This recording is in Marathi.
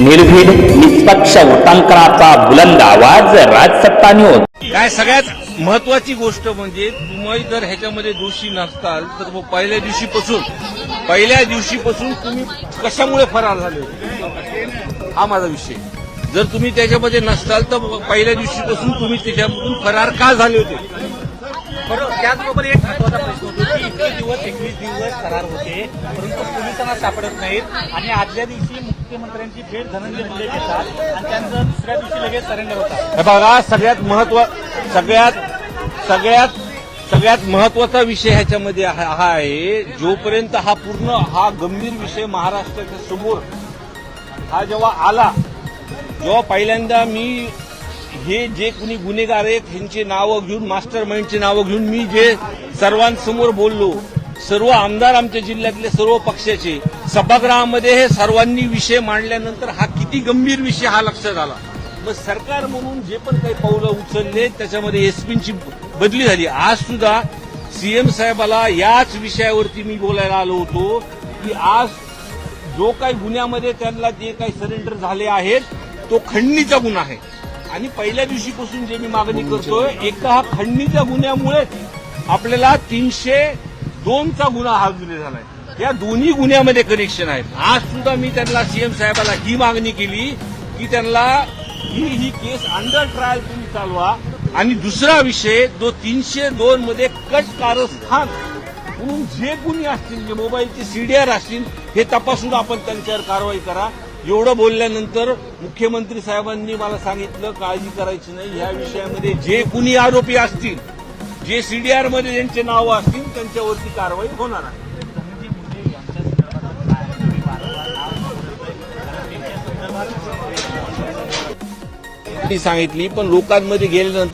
निर्भीड निष्पक्ष वृत्तांकनाचा बुलंद आवाज राजसत्ता न्यूज काय सगळ्यात महत्वाची गोष्ट म्हणजे तुम्ही जर ह्याच्यामध्ये दोषी नसताल तर मग पहिल्या दिवशीपासून पहिल्या दिवशीपासून तुम्ही कशामुळे फरार झाले होते? हा माझा विषय. जर तुम्ही त्याच्यामध्ये नसताल तर पहिल्या दिवशीपासून तुम्ही त्याच्यामधून फरार का झाले होते? बरोबर. त्याचबरोबर एक महत्त्वाचा प्रश्न होतो की इतके दिवस एकवीस दिवस करार होते परंतु पोलिसांना सापडत नाहीत आणि आदल्या दिवशी मुख्यमंत्र्यांची भेट धनंजय मुंडे घेतात आणि त्यांचं दुसऱ्या दिवशी लगेच सरेंडर होतात. हे बघा सगळ्यात महत्त्व सगळ्यात सगळ्यात सगळ्यात महत्त्वाचा विषय ह्याच्यामध्ये हा हा आहे. जोपर्यंत हा पूर्ण हा गंभीर विषय महाराष्ट्राच्या समोर हा जेव्हा आला जेव्हा पहिल्यांदा मी हे जे कुणी गुन्हेगार आहेत ह्यांची नावं घेऊन मास्टर माइंडची नावं घेऊन मी जे सर्वांसमोर बोललो सर्व आमदार आमच्या जिल्ह्यातले सर्व पक्षाचे सभागृहामध्ये हे सर्वांनी विषय मांडल्यानंतर हा किती गंभीर विषय हा लक्षात आला. मग सरकार म्हणून जे पण काही पावलं उचलले त्याच्यामध्ये एसपींची बदली झाली. आज सुद्धा सीएम साहेबाला याच विषयावरती मी बोलायला आलो होतो की आज जो काही गुन्ह्यामध्ये त्यांना जे काही सरेंडर झाले आहेत तो खंडणीचा गुन्हा आहे. आणि पहिल्या दिवशीपासून जे मी मागणी करतोय एका हा खंडणीच्या गुन्ह्यामुळेच आपल्याला तीनशे दोनचा गुन्हा हा झालाय. या दोन्ही गुन्ह्यामध्ये कनेक्शन आहेत. आज सुद्धा मी त्यांना सीएम साहेबाला ही मागणी केली की त्यांना ही ही केस अंडर ट्रायल तुम्ही चालवा. आणि दुसरा विषय जो तीनशे दोन मध्ये कट कारस्थान म्हणून जे गुन्हे असतील जे मोबाईलचे सीडीआर असतील हे तपासून आपण त्यांच्यावर कारवाई करा. एवढं बोलल्यानंतर मुख्यमंत्री साहेबांनी मला सांगितलं काळजी करायची नाही. या विषयामध्ये जे कुणी आरोपी असतील जे सीडीआरमध्ये ज्यांचे नावं असतील त्यांच्यावरती कारवाई होणार आहे. कारण सांगितली पण लोकांमध्ये गेल्यानंतर